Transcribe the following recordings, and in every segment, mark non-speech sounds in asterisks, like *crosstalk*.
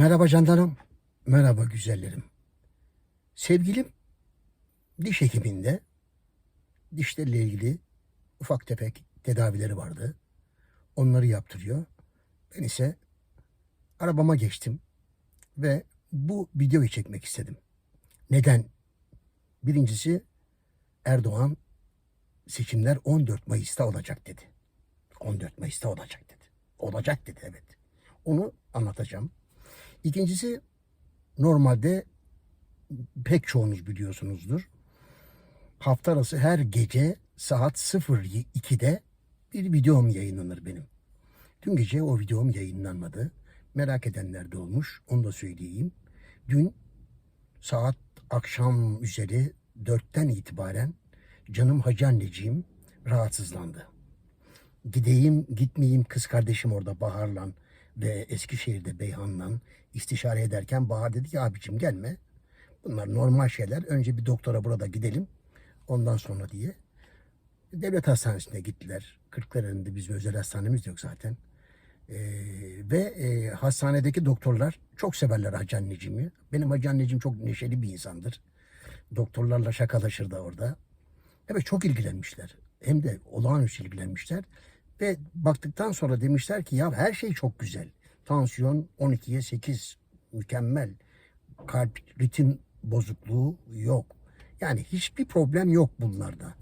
Merhaba canlarım, merhaba güzellerim. Sevgilim diş hekiminde dişlerle ilgili ufak tefek tedavileri vardı. Onları yaptırıyor. Ben ise arabama geçtim ve bu videoyu çekmek istedim. Neden? Birincisi Erdoğan seçimler 14 Mayıs'ta olacak dedi. 14 Mayıs'ta olacak dedi. Olacak dedi evet. Onu anlatacağım. İkincisi normalde pek çoğunuz biliyorsunuzdur. Hafta arası her gece saat 02'de bir videom yayınlanır benim. Dün gece o videom yayınlanmadı. Merak edenler de olmuş. Onu da söyleyeyim. Dün saat akşam üzeri 4'ten itibaren canım hacı anneciğim rahatsızlandı. Gideyim gitmeyeyim kız kardeşim orada Bahar'la ve Eskişehir'de Beyhan'la istişare ederken Bahar dedi ki abicim gelme. Bunlar normal şeyler. Önce bir doktora burada gidelim. Ondan sonra diye. Devlet hastanesine gittiler. Kırklareli'nde bizim özel hastanemiz yok zaten. Ee, ve e, hastanedeki doktorlar çok severler hacı anneciğimi. Benim hacı anneciğim çok neşeli bir insandır. Doktorlarla şakalaşır da orada. Evet çok ilgilenmişler. Hem de olağanüstü ilgilenmişler. Ve baktıktan sonra demişler ki ya her şey çok güzel. Tansiyon 12'ye 8 mükemmel. Kalp ritim bozukluğu yok. Yani hiçbir problem yok bunlarda.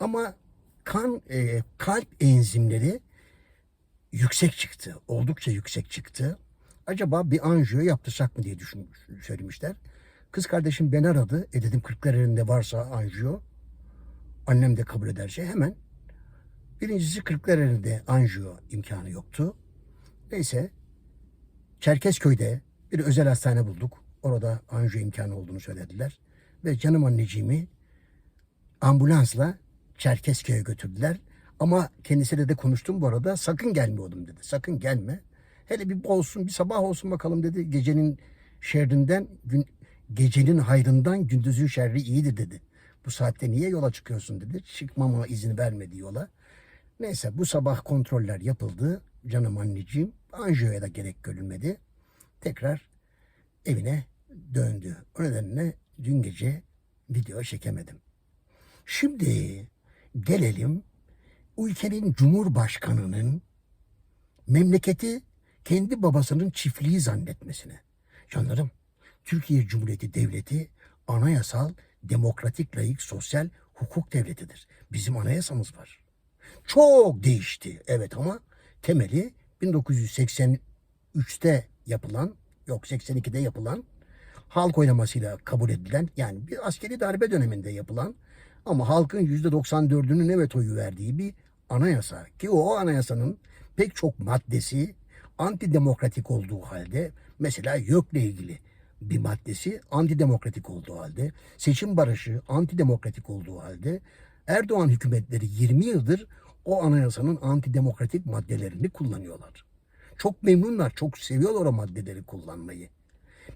Ama kan e, kalp enzimleri yüksek çıktı. Oldukça yüksek çıktı. Acaba bir anjiyo yaptırsak mı diye düşünmüş, söylemişler. Kız kardeşim beni aradı. E dedim Kırklareli'nde varsa anjiyo. Annem de kabul ederse hemen. Birincisi Kırklareli'nde anjiyo imkanı yoktu. Neyse Çerkezköy'de bir özel hastane bulduk. Orada anjiyo imkanı olduğunu söylediler. Ve canım anneciğimi ambulansla Çerkezköy'e götürdüler. Ama kendisiyle de konuştum bu arada. Sakın gelme oğlum dedi. Sakın gelme. Hele bir olsun bir sabah olsun bakalım dedi. Gecenin şerrinden gün, gecenin hayrından gündüzün şerri iyidir dedi. Bu saatte niye yola çıkıyorsun dedi. Çıkmama izin vermedi yola. Neyse bu sabah kontroller yapıldı. Canım anneciğim anjiyoya da gerek görülmedi. Tekrar evine döndü. O nedenle dün gece video çekemedim. Şimdi gelelim ülkenin cumhurbaşkanının memleketi kendi babasının çiftliği zannetmesine. Canlarım, Türkiye Cumhuriyeti Devleti anayasal, demokratik, layık, sosyal hukuk devletidir. Bizim anayasamız var. Çok değişti evet ama temeli 1983'te yapılan yok 82'de yapılan halk oylamasıyla kabul edilen yani bir askeri darbe döneminde yapılan ama halkın %94'ünün evet oyu verdiği bir anayasa ki o anayasanın pek çok maddesi antidemokratik olduğu halde mesela YÖK'le ilgili bir maddesi antidemokratik olduğu halde seçim barışı antidemokratik olduğu halde Erdoğan hükümetleri 20 yıldır o anayasanın antidemokratik maddelerini kullanıyorlar. Çok memnunlar, çok seviyorlar o maddeleri kullanmayı.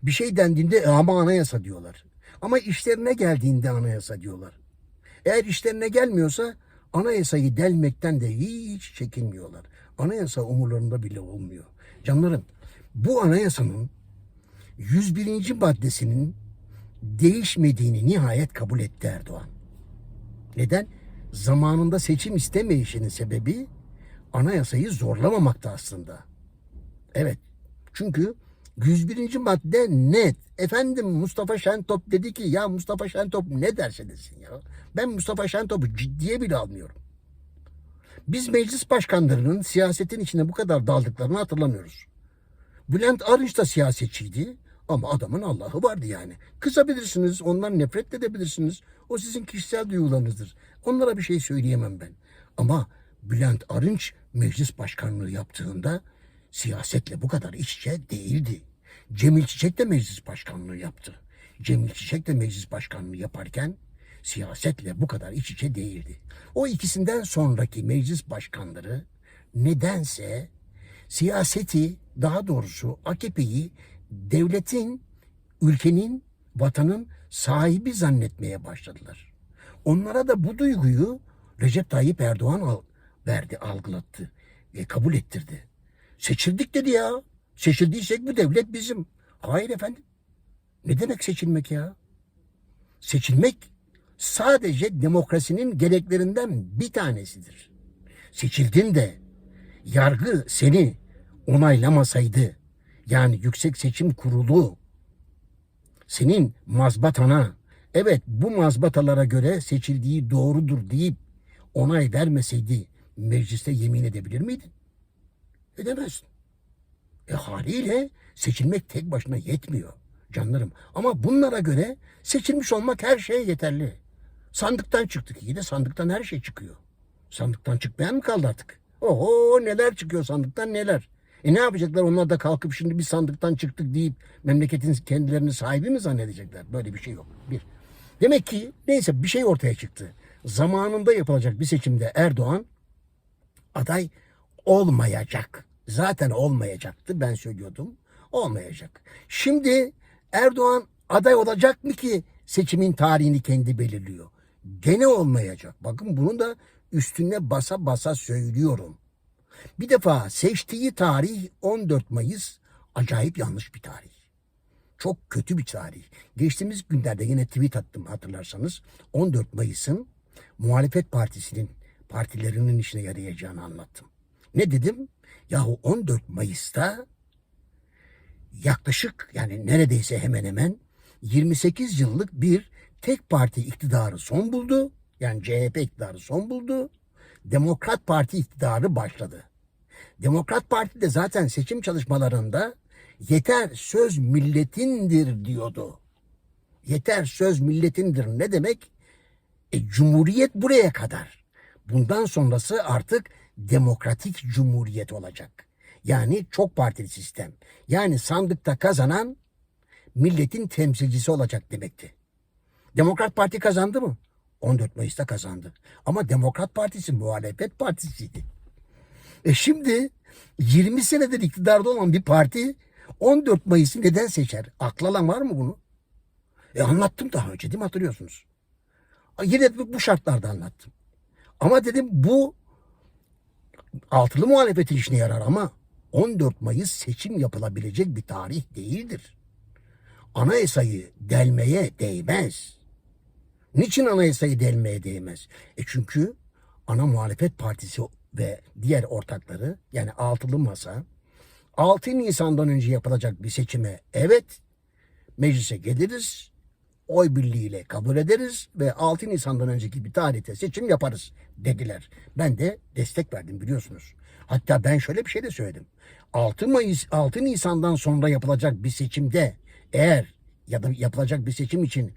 Bir şey dendiğinde "E ama anayasa diyorlar. Ama işlerine geldiğinde anayasa diyorlar. Eğer işlerine gelmiyorsa anayasayı delmekten de hiç çekinmiyorlar. Anayasa umurlarında bile olmuyor. Canlarım bu anayasanın 101. maddesinin değişmediğini nihayet kabul etti Erdoğan. Neden? Zamanında seçim istemeyişinin sebebi anayasayı zorlamamakta aslında. Evet. Çünkü 101. madde net. Efendim Mustafa Şentop dedi ki ya Mustafa Şentop ne derse desin ya. Ben Mustafa Şentop'u ciddiye bile almıyorum. Biz meclis başkanlarının siyasetin içine bu kadar daldıklarını hatırlamıyoruz. Bülent Arınç da siyasetçiydi ama adamın Allah'ı vardı yani. Kızabilirsiniz, ondan nefret edebilirsiniz. O sizin kişisel duygularınızdır. Onlara bir şey söyleyemem ben. Ama Bülent Arınç meclis başkanlığı yaptığında siyasetle bu kadar iç içe değildi. Cemil Çiçek de meclis başkanlığı yaptı. Cemil Çiçek de meclis başkanlığı yaparken siyasetle bu kadar iç içe değildi. O ikisinden sonraki meclis başkanları nedense siyaseti daha doğrusu AKP'yi devletin, ülkenin, vatanın sahibi zannetmeye başladılar. Onlara da bu duyguyu Recep Tayyip Erdoğan al, verdi, algılattı ve kabul ettirdi. Seçildik dedi ya. Seçildiysek bu devlet bizim. Hayır efendim. Ne demek seçilmek ya? Seçilmek sadece demokrasinin gereklerinden bir tanesidir. Seçildin de yargı seni onaylamasaydı yani Yüksek Seçim Kurulu senin mazbatana evet bu mazbatalara göre seçildiği doğrudur deyip onay vermeseydi mecliste yemin edebilir miydin? Edemezsin. E haliyle seçilmek tek başına yetmiyor canlarım. Ama bunlara göre seçilmiş olmak her şeye yeterli. Sandıktan çıktık iyi de sandıktan her şey çıkıyor. Sandıktan çıkmayan mı kaldı artık? Oho neler çıkıyor sandıktan neler. E ne yapacaklar onlar da kalkıp şimdi biz sandıktan çıktık deyip memleketin kendilerini sahibi mi zannedecekler? Böyle bir şey yok. Bir. Demek ki neyse bir şey ortaya çıktı. Zamanında yapılacak bir seçimde Erdoğan aday olmayacak. Zaten olmayacaktı ben söylüyordum. Olmayacak. Şimdi Erdoğan aday olacak mı ki seçimin tarihini kendi belirliyor. Gene olmayacak. Bakın bunu da üstüne basa basa söylüyorum. Bir defa seçtiği tarih 14 Mayıs acayip yanlış bir tarih. Çok kötü bir tarih. Geçtiğimiz günlerde yine tweet attım hatırlarsanız. 14 Mayıs'ın muhalefet partisinin partilerinin işine yarayacağını anlattım. Ne dedim? Yahu 14 Mayıs'ta yaklaşık yani neredeyse hemen hemen 28 yıllık bir tek parti iktidarı son buldu. Yani CHP iktidarı son buldu. Demokrat Parti iktidarı başladı. Demokrat Parti de zaten seçim çalışmalarında yeter söz milletindir diyordu. Yeter söz milletindir ne demek? E, cumhuriyet buraya kadar. Bundan sonrası artık demokratik cumhuriyet olacak. Yani çok partili sistem. Yani sandıkta kazanan milletin temsilcisi olacak demekti. Demokrat Parti kazandı mı? 14 Mayıs'ta kazandı. Ama Demokrat Partisi muhalefet partisiydi. E şimdi 20 senedir iktidarda olan bir parti 14 Mayıs'ı neden seçer? Aklı alan var mı bunu? E anlattım daha önce değil mi hatırlıyorsunuz? Yine bu şartlarda anlattım. Ama dedim bu altılı muhalefetin işine yarar ama 14 Mayıs seçim yapılabilecek bir tarih değildir. Anayasayı delmeye değmez. Niçin anayasayı delmeye değmez? E çünkü ana muhalefet partisi ve diğer ortakları yani altılı masa 6 Nisan'dan önce yapılacak bir seçime evet meclise geliriz oy birliğiyle kabul ederiz ve 6 Nisan'dan önceki bir tarihte seçim yaparız dediler. Ben de destek verdim biliyorsunuz. Hatta ben şöyle bir şey de söyledim. 6 Mayıs 6 Nisan'dan sonra yapılacak bir seçimde eğer ya da yapılacak bir seçim için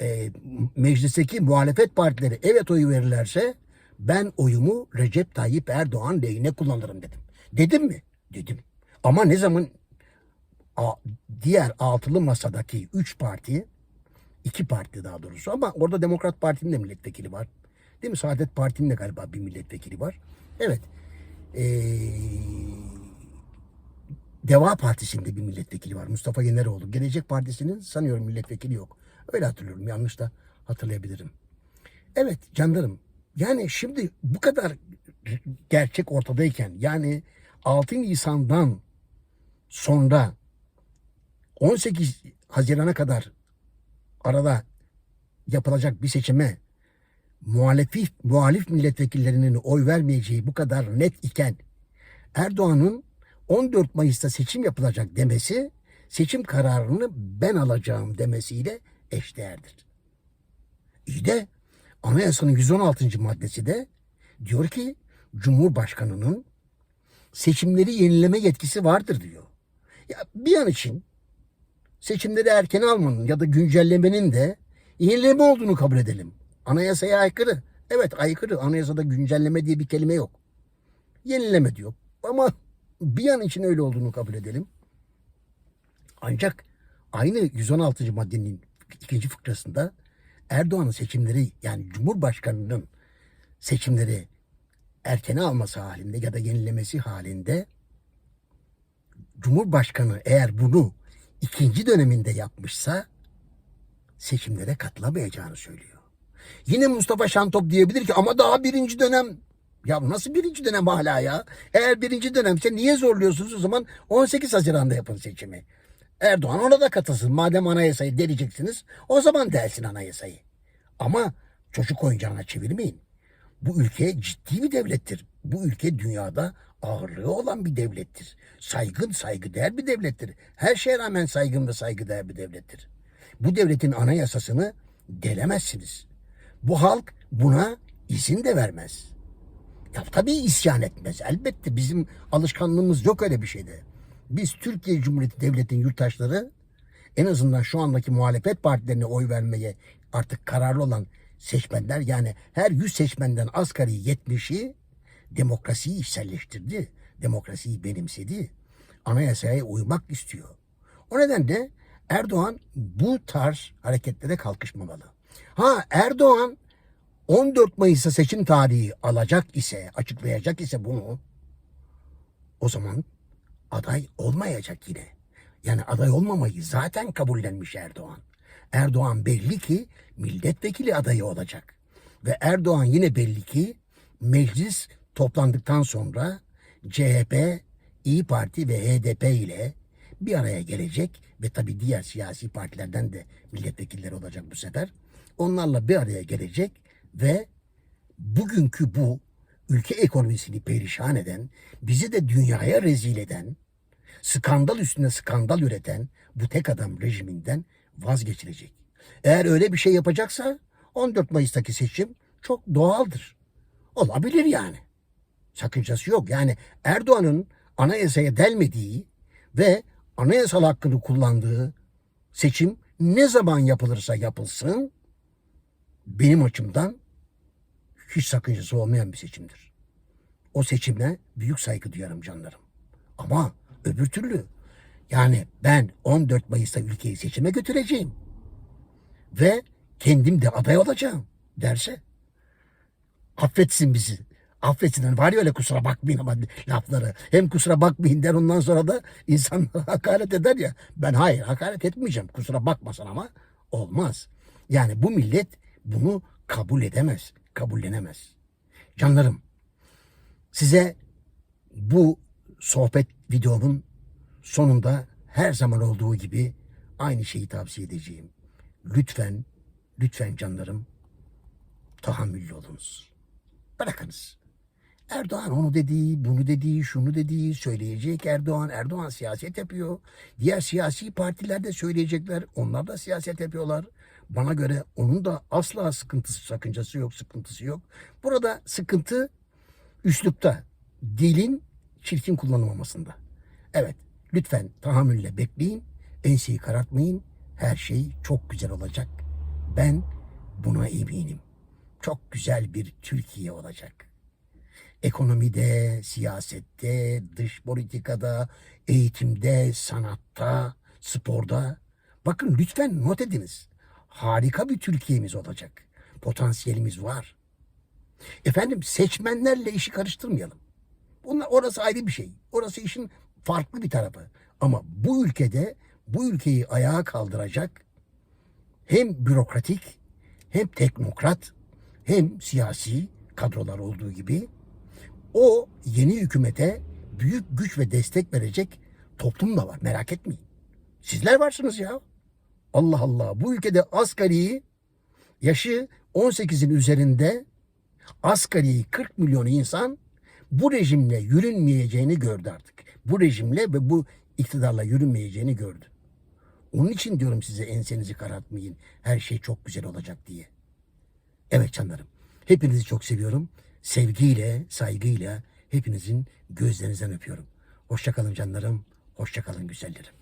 e, meclisteki muhalefet partileri evet oyu verirlerse ben oyumu Recep Tayyip Erdoğan lehine kullanırım dedim. Dedim mi? Dedim. Ama ne zaman diğer altılı masadaki üç parti iki parti daha doğrusu ama orada Demokrat Parti'nin de milletvekili var. Değil mi? Saadet Parti'nin de galiba bir milletvekili var. Evet. Ee, Deva Partisi'nde bir milletvekili var. Mustafa Yeneroğlu. Gelecek Partisi'nin sanıyorum milletvekili yok. Öyle hatırlıyorum. Yanlış da hatırlayabilirim. Evet canlarım. Yani şimdi bu kadar gerçek ortadayken yani 6 Nisan'dan sonra 18 Haziran'a kadar arada yapılacak bir seçime muhalif, muhalif milletvekillerinin oy vermeyeceği bu kadar net iken Erdoğan'ın 14 Mayıs'ta seçim yapılacak demesi seçim kararını ben alacağım demesiyle eşdeğerdir. İyi de anayasanın 116. maddesi de diyor ki Cumhurbaşkanı'nın seçimleri yenileme yetkisi vardır diyor. Ya bir an için seçimleri erken almanın ya da güncellemenin de yenileme olduğunu kabul edelim. Anayasaya aykırı. Evet aykırı. Anayasada güncelleme diye bir kelime yok. Yenileme diyor. Ama bir an için öyle olduğunu kabul edelim. Ancak aynı 116. maddenin ikinci fıkrasında Erdoğan'ın seçimleri yani Cumhurbaşkanı'nın seçimleri erkene alması halinde ya da yenilemesi halinde Cumhurbaşkanı eğer bunu ikinci döneminde yapmışsa seçimlere katılamayacağını söylüyor. Yine Mustafa Şantop diyebilir ki ama daha birinci dönem. Ya nasıl birinci dönem hala ya? Eğer birinci dönemse niye zorluyorsunuz o zaman 18 Haziran'da yapın seçimi. Erdoğan ona da katılsın. Madem anayasayı deleceksiniz o zaman delsin anayasayı. Ama çocuk oyuncağına çevirmeyin. Bu ülke ciddi bir devlettir. Bu ülke dünyada ağırlığı olan bir devlettir. Saygın saygıdeğer bir devlettir. Her şeye rağmen saygın ve saygıdeğer bir devlettir. Bu devletin anayasasını delemezsiniz. Bu halk buna izin de vermez. Ya tabii isyan etmez. Elbette bizim alışkanlığımız yok öyle bir şeyde. Biz Türkiye Cumhuriyeti Devleti'nin yurttaşları en azından şu andaki muhalefet partilerine oy vermeye artık kararlı olan seçmenler yani her 100 seçmenden asgari 70'i demokrasiyi içselleştirdi. Demokrasiyi benimsedi. Anayasaya uymak istiyor. O nedenle Erdoğan bu tarz hareketlere kalkışmamalı. Ha Erdoğan 14 Mayıs'ta seçim tarihi alacak ise, açıklayacak ise bunu o zaman aday olmayacak yine. Yani aday olmamayı zaten kabullenmiş Erdoğan. Erdoğan belli ki milletvekili adayı olacak. Ve Erdoğan yine belli ki meclis toplandıktan sonra CHP, İyi Parti ve HDP ile bir araya gelecek ve tabii diğer siyasi partilerden de milletvekilleri olacak bu sefer. Onlarla bir araya gelecek ve bugünkü bu ülke ekonomisini perişan eden, bizi de dünyaya rezil eden, skandal üstüne skandal üreten bu tek adam rejiminden vazgeçilecek. Eğer öyle bir şey yapacaksa 14 Mayıs'taki seçim çok doğaldır. Olabilir yani. Sakıncası yok. Yani Erdoğan'ın anayasaya delmediği ve anayasal hakkını kullandığı seçim ne zaman yapılırsa yapılsın benim açımdan hiç sakıncası olmayan bir seçimdir. O seçime büyük saygı duyarım canlarım. Ama öbür türlü yani ben 14 Mayıs'ta ülkeyi seçime götüreceğim. Ve kendim de aday olacağım derse affetsin bizi. Affetsin. Hani var ya öyle kusura bakmayın ama lafları. Hem kusura bakmayın der ondan sonra da insan *laughs* hakaret eder ya. Ben hayır hakaret etmeyeceğim. Kusura bakmasın ama olmaz. Yani bu millet bunu kabul edemez. Kabullenemez. Canlarım size bu sohbet videomun sonunda her zaman olduğu gibi aynı şeyi tavsiye edeceğim. Lütfen, lütfen canlarım tahammüllü olunuz. Bırakınız. Erdoğan onu dediği, bunu dediği, şunu dediği söyleyecek Erdoğan. Erdoğan siyaset yapıyor. Diğer siyasi partiler de söyleyecekler. Onlar da siyaset yapıyorlar. Bana göre onun da asla sıkıntısı, sakıncası yok, sıkıntısı yok. Burada sıkıntı üslupta, dilin çirkin kullanılmamasında. Evet, lütfen tahammülle bekleyin, enseyi karartmayın. Her şey çok güzel olacak. Ben buna eminim. Çok güzel bir Türkiye olacak. Ekonomide, siyasette, dış politikada, eğitimde, sanatta, sporda. Bakın lütfen not ediniz. Harika bir Türkiye'miz olacak. Potansiyelimiz var. Efendim seçmenlerle işi karıştırmayalım. Bunlar, orası ayrı bir şey. Orası işin farklı bir tarafı. Ama bu ülkede bu ülkeyi ayağa kaldıracak hem bürokratik hem teknokrat hem siyasi kadrolar olduğu gibi o yeni hükümete büyük güç ve destek verecek toplum da var. Merak etmeyin. Sizler varsınız ya. Allah Allah. Bu ülkede asgari yaşı 18'in üzerinde asgari 40 milyon insan bu rejimle yürünmeyeceğini gördü artık. Bu rejimle ve bu iktidarla yürünmeyeceğini gördü. Onun için diyorum size ensenizi karartmayın. Her şey çok güzel olacak diye. Evet canlarım. Hepinizi çok seviyorum. Sevgiyle, saygıyla hepinizin gözlerinizden öpüyorum. Hoşçakalın canlarım. Hoşçakalın güzellerim.